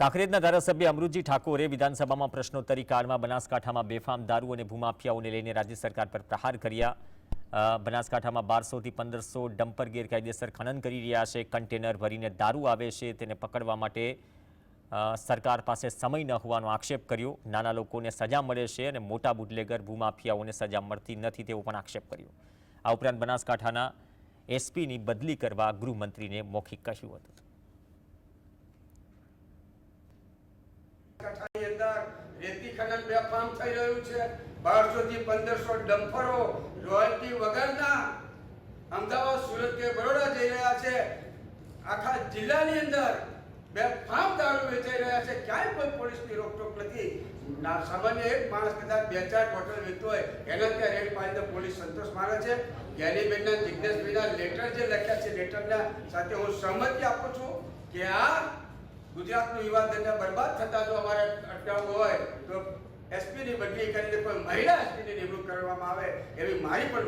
કાંકરેજના ધારાસભ્ય અમૃતજી ઠાકોરે વિધાનસભામાં પ્રશ્નોત્તરી કાળમાં બનાસકાંઠામાં બેફામ દારૂ અને ભૂમાફિયાઓને લઈને રાજ્ય સરકાર પર પ્રહાર કર્યા. બનાસકાંઠામાં બારસોથી પંદરસો ડમ્પર ગેરકાયદેસર ખનન કરી રહ્યા છે. કન્ટેનર ભરીને દારૂ આવે છે. તેને પકડવા માટે સરકાર પાસે સમય ન હોવાનો આક્ષેપ કર્યો. નાના લોકોને સજા મળે છે અને મોટા બુટલેગર ભૂમાફિયાઓને સજા મળતી નથી તેવો પણ આક્ષેપ કર્યો. આ ઉપરાંત બનાસકાંઠાના એસપીની બદલી કરવા ગૃહમંત્રીને મૌખિક કહ્યું હતું. કઠાની અંદર રેતી ખનન બેફામ થઈ રહ્યું છે. બારસો થી પંદરસો ડમ્પરો રોયલ્ટી વગરના અમદાવાદ, સુરત કે બરોડા જઈ રહ્યા છે. આખા જિલ્લાની અંદર બેફામ દારૂ વેચાઈ રહ્યા છે. ક્યાંય કોઈ પોલીસની રોકટોક નથી. સામાન્ય એક માણસ કદાચ બે ચાર બોટલ વેચતો હોય, એના ત્યાં રેડ પાડીને પોલીસ સંતોષ માને છે. જ્ઞાનીબેનના જિજ્ઞેશભાઈના લેટર જે લખ્યા છે લેટરના સાથે હું સહમતિ આપું છું કે આ ગુજરાતનું યુવાધનને બરબાદ થતા જો અમારે અટકાવવું હોય, તો એસપીની બદલી કરીને કોઈ મહિલા એસપીની નિમણૂક કરવામાં આવે, એવી મારી પણ